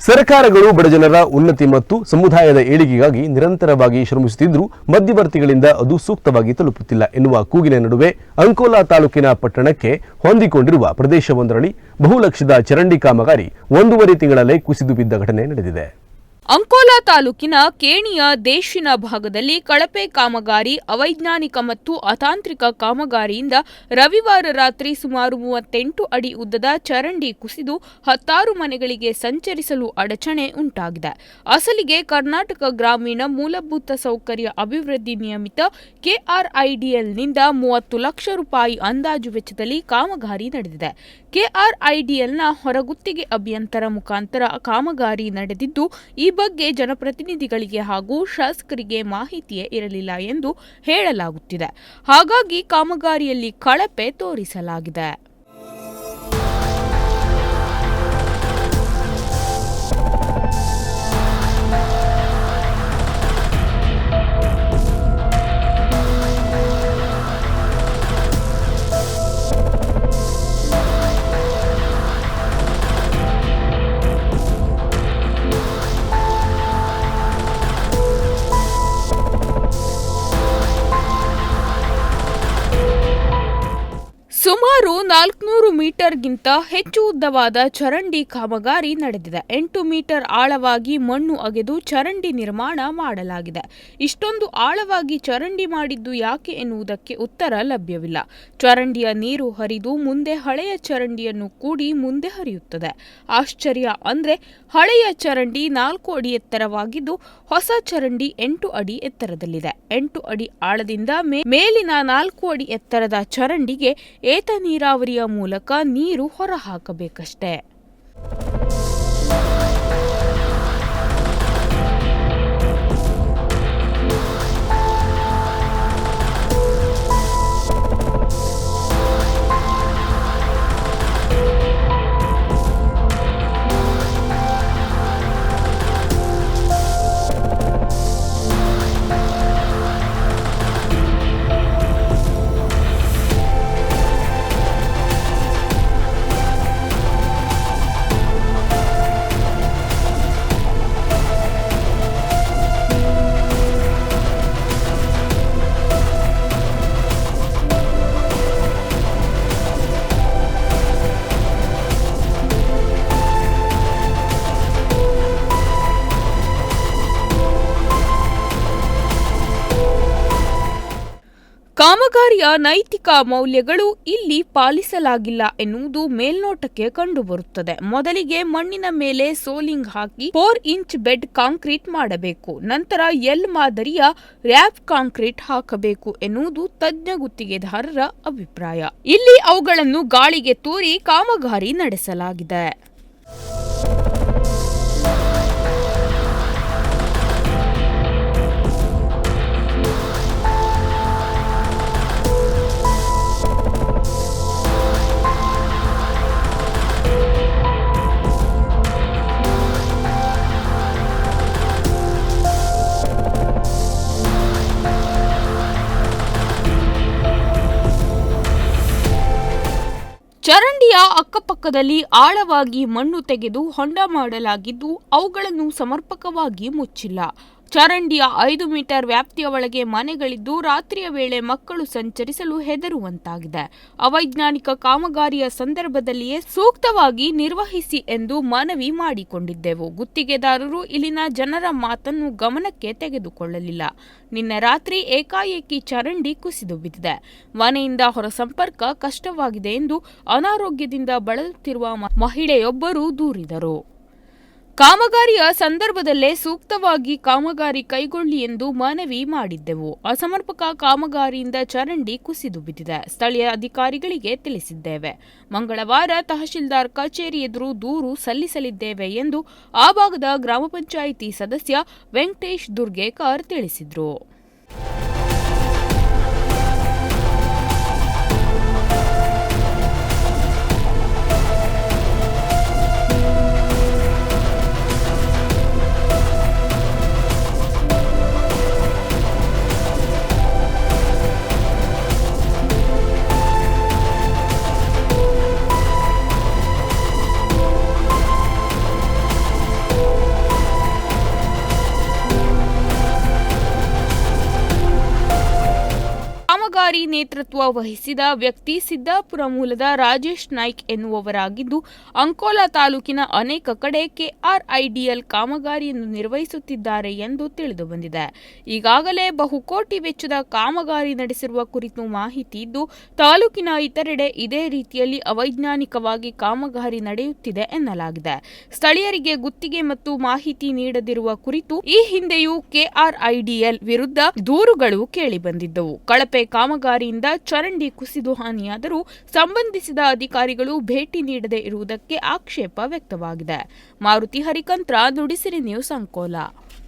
ಸರ್ಕಾರಗಳು ಬಡಜನರ ಉನ್ನತಿ ಮತ್ತು ಸಮುದಾಯದ ಏಳಿಗೆಗಾಗಿ ನಿರಂತರವಾಗಿ ಶ್ರಮಿಸುತ್ತಿದ್ದರೂ ಮಧ್ಯವರ್ತಿಗಳಿಂದ ಅದು ಸೂಕ್ತವಾಗಿ ತಲುಪುತ್ತಿಲ್ಲ ಎನ್ನುವ ಕೂಗಿನ ನಡುವೆ ಅಂಕೋಲಾ ತಾಲೂಕಿನ ಪಟ್ಟಣಕ್ಕೆ ಹೊಂದಿಕೊಂಡಿರುವ ಪ್ರದೇಶವೊಂದರಲ್ಲಿ ಬಹುಲಕ್ಷದ ಚರಂಡಿ ಕಾಮಗಾರಿ ಒಂದೂವರೆ ತಿಂಗಳಲ್ಲೇ ಕುಸಿದು ಬಿದ್ದ ಘಟನೆ ನಡೆದಿದೆ. ಅಂಕೋಲಾ ತಾಲೂಕಿನ ಕೇಣಿಯ ದೇಶಿನ ಭಾಗದಲ್ಲಿ ಕಳಪೆ ಕಾಮಗಾರಿ, ಅವೈಜ್ಞಾನಿಕ ಮತ್ತು ಅತಾಂತ್ರಿಕ ಕಾಮಗಾರಿಯಿಂದ ರವಿವಾರ ರಾತ್ರಿ ಸುಮಾರು ಮೂವತ್ತೆಂಟು ಅಡಿ ಉದ್ದದ ಚರಂಡಿ ಕುಸಿದು ಹತ್ತಾರು ಮನೆಗಳಿಗೆ ಸಂಚರಿಸಲು ಅಡಚಣೆ ಉಂಟಾಗಿದೆ. ಅಸಲಿಗೆ ಕರ್ನಾಟಕ ಗ್ರಾಮೀಣ ಮೂಲಭೂತ ಸೌಕರ್ಯ ಅಭಿವೃದ್ಧಿ ನಿಯಮಿತ ಕೆಆರ್ಐಡಿಎಲ್ನಿಂದ ಮೂವತ್ತು ಲಕ್ಷ ರೂಪಾಯಿ ಅಂದಾಜು ವೆಚ್ಚದಲ್ಲಿ ಕಾಮಗಾರಿ ನಡೆದಿದೆ. ಕೆಆರ್ಐಡಿಎಲ್ನ ಹೊರಗುತ್ತಿಗೆ ಅಭಿಯಂತರ ಮುಖಾಂತರ ಕಾಮಗಾರಿ ನಡೆದಿದ್ದು, ಈ ಬಗ್ಗೆ ಜನಪ್ರತಿನಿಧಿಗಳಿಗೆ ಹಾಗೂ ಶಾಸಕರಿಗೆ ಮಾಹಿತಿಯೇ ಇರಲಿಲ್ಲ ಎಂದು ಹೇಳಲಾಗುತ್ತಿದೆ. ಹಾಗಾಗಿ ಕಾಮಗಾರಿಯಲ್ಲಿ ಕಳಪೆ ತೋರಿಸಲಾಗಿದೆ. ನಾಲ್ಕುನೂರು ಮೀಟರ್ಗಿಂತ ಹೆಚ್ಚು ಉದ್ದವಾದ ಚರಂಡಿ ಕಾಮಗಾರಿ ನಡೆದಿದೆ. ಎಂಟು ಮೀಟರ್ ಆಳವಾಗಿ ಮಣ್ಣು ಅಗೆದು ಚರಂಡಿ ನಿರ್ಮಾಣ ಮಾಡಲಾಗಿದೆ. ಇಷ್ಟೊಂದು ಆಳವಾಗಿ ಚರಂಡಿ ಮಾಡಿದ್ದು ಯಾಕೆ ಎನ್ನುವುದಕ್ಕೆ ಉತ್ತರ ಲಭ್ಯವಿಲ್ಲ. ಚರಂಡಿಯ ನೀರು ಹರಿದು ಮುಂದೆ ಹಳೆಯ ಚರಂಡಿಯನ್ನು ಕೂಡಿ ಮುಂದೆ ಹರಿಯುತ್ತದೆ. ಆಶ್ಚರ್ಯ ಅಂದ್ರೆ ಹಳೆಯ ಚರಂಡಿ ನಾಲ್ಕು ಅಡಿ ಎತ್ತರವಾಗಿದ್ದು ಹೊಸ ಚರಂಡಿ ಎಂಟು ಅಡಿ ಎತ್ತರದಲ್ಲಿದೆ. ಎಂಟು ಅಡಿ ಆಳದಿಂದ ಮೇಲಿನ ನಾಲ್ಕು ಅಡಿ ಎತ್ತರದ ಚರಂಡಿಗೆ ಏತ ನೀರಾವರಿಯ ಮೂಲಕ ನೀರು ಹೊರಹಾಕಬೇಕಷ್ಟೇ. ಕಾಮಗಾರಿಯ ನೈತಿಕ ಮೌಲ್ಯಗಳು ಇಲ್ಲಿ ಪಾಲಿಸಲಾಗಿಲ್ಲ ಎನ್ನುವುದು ಮೇಲ್ನೋಟಕ್ಕೆ ಕಂಡುಬರುತ್ತದೆ. ಮೊದಲಿಗೆ ಮಣ್ಣಿನ ಮೇಲೆ ಸೋಲಿಂಗ್ ಹಾಕಿ ಫೋರ್ ಇಂಚ್ ಬೆಡ್ ಕಾಂಕ್ರೀಟ್ ಮಾಡಬೇಕು. ನಂತರ ಎಲ್ ಮಾದರಿಯ ರ್ಯಾಪ್ ಕಾಂಕ್ರೀಟ್ ಹಾಕಬೇಕು ಎನ್ನುವುದು ತಜ್ಞ ಗುತ್ತಿಗೆದಾರರ ಅಭಿಪ್ರಾಯ. ಇಲ್ಲಿ ಅವುಗಳನ್ನು ಗಾಳಿಗೆ ತೂರಿ ಕಾಮಗಾರಿ ನಡೆಸಲಾಗಿದೆ. ಚರಂಡಿಯ ಅಕ್ಕಪಕ್ಕದಲ್ಲಿ ಆಳವಾಗಿ ಮಣ್ಣು ತೆಗೆದು ಹೊಂಡ ಮಾಡಲಾಗಿದ್ದು ಅವುಗಳನ್ನು ಸಮರ್ಪಕವಾಗಿ ಮುಚ್ಚಿಲ್ಲ. ಚರಂಡಿಯ ಐದು ಮೀಟರ್ ವ್ಯಾಪ್ತಿಯ ಒಳಗೆ ಮನೆಗಳಿದ್ದು ರಾತ್ರಿಯ ವೇಳೆ ಮಕ್ಕಳು ಸಂಚರಿಸಲು ಹೆದರುವಂತಾಗಿದೆ. ಅವೈಜ್ಞಾನಿಕ ಕಾಮಗಾರಿಯ ಸಂದರ್ಭದಲ್ಲಿಯೇ ಸೂಕ್ತವಾಗಿ ನಿರ್ವಹಿಸಿ ಎಂದು ಮನವಿ ಮಾಡಿಕೊಂಡಿದ್ದೆವು. ಗುತ್ತಿಗೆದಾರರು ಇಲ್ಲಿನ ಜನರ ಮಾತನ್ನು ಗಮನಕ್ಕೆ ತೆಗೆದುಕೊಳ್ಳಲಿಲ್ಲ. ನಿನ್ನೆ ರಾತ್ರಿ ಏಕಾಏಕಿ ಚರಂಡಿ ಕುಸಿದು ಬಿದ್ದಿದೆ. ಮನೆಯಿಂದ ಹೊರ ಸಂಪರ್ಕ ಕಷ್ಟವಾಗಿದೆ ಎಂದು ಅನಾರೋಗ್ಯದಿಂದ ಬಳಲುತ್ತಿರುವ ಮಹಿಳೆಯೊಬ್ಬರು ದೂರಿದರು. ಕಾಮಗಾರಿಯ ಸಂದರ್ಭದಲ್ಲೇ ಸೂಕ್ತವಾಗಿ ಕಾಮಗಾರಿ ಕೈಗೊಳ್ಳಿ ಎಂದು ಮನವಿ ಮಾಡಿದ್ದೆವು. ಅಸಮರ್ಪಕ ಕಾಮಗಾರಿಯಿಂದ ಚರಂಡಿ ಕುಸಿದು ಬಿದ್ದಿದೆ. ಸ್ಥಳೀಯ ಅಧಿಕಾರಿಗಳಿಗೆ ತಿಳಿಸಿದ್ದೇವೆ. ಮಂಗಳವಾರ ತಹಶೀಲ್ದಾರ್ ಕಚೇರಿ ಎದುರು ದೂರು ಸಲ್ಲಿಸಲಿದ್ದೇವೆ ಎಂದು ಆ ಭಾಗದ ಗ್ರಾಮ ಪಂಚಾಯಿತಿ ಸದಸ್ಯ ವೆಂಕಟೇಶ್ ದುರ್ಗೇಕರ್ ತಿಳಿಸಿದರು. ಕಾಮಗಾರಿ ನೇತೃತ್ವ ವಹಿಸಿದ ವ್ಯಕ್ತಿ ಸಿದ್ದಾಪುರ ಮೂಲದ ರಾಜೇಶ್ ನಾಯ್ಕ್ ಎನ್ನುವವರಾಗಿದ್ದು, ಅಂಕೋಲಾ ತಾಲೂಕಿನ ಅನೇಕ ಕಡೆ ಕೆಆರ್ಐಡಿಎಲ್ ಕಾಮಗಾರಿಯನ್ನು ನಿರ್ವಹಿಸುತ್ತಿದ್ದಾರೆ ಎಂದು ತಿಳಿದುಬಂದಿದೆ. ಈಗಾಗಲೇ ಬಹುಕೋಟಿ ವೆಚ್ಚದ ಕಾಮಗಾರಿ ನಡೆಸಿರುವ ಕುರಿತು ಮಾಹಿತಿ ಇದ್ದು, ತಾಲೂಕಿನ ಇತರೆಡೆ ಇದೇ ರೀತಿಯಲ್ಲಿ ಅವೈಜ್ಞಾನಿಕವಾಗಿ ಕಾಮಗಾರಿ ನಡೆಯುತ್ತಿದೆ ಎನ್ನಲಾಗಿದೆ. ಸ್ಥಳೀಯರಿಗೆ ಗುತ್ತಿಗೆ ಮತ್ತು ಮಾಹಿತಿ ನೀಡದಿರುವ ಕುರಿತು ಈ ಹಿಂದೆಯೂ ಕೆಆರ್ಐಡಿಎಲ್ ವಿರುದ್ಧ ದೂರುಗಳು ಕೇಳಿಬಂದಿದ್ದವು. ಕಳಪೆ ಕಾಮಗಾರಿಯಿಂದ ಚರಂಡಿ ಕುಸಿದು ಹಾನಿಯಾದರೂ ಸಂಬಂಧಿಸಿದ ಅಧಿಕಾರಿಗಳು ಭೇಟಿ ನೀಡದೇ ಇರುವುದಕ್ಕೆ ಆಕ್ಷೇಪ ವ್ಯಕ್ತವಾಗಿದೆ. ಮಾರುತಿ ಹರಿಕಂತ್ರ ನುಡಿಸಿರಿ ನ್ಯೂಸ್ ಅಂಕೋಲಾ.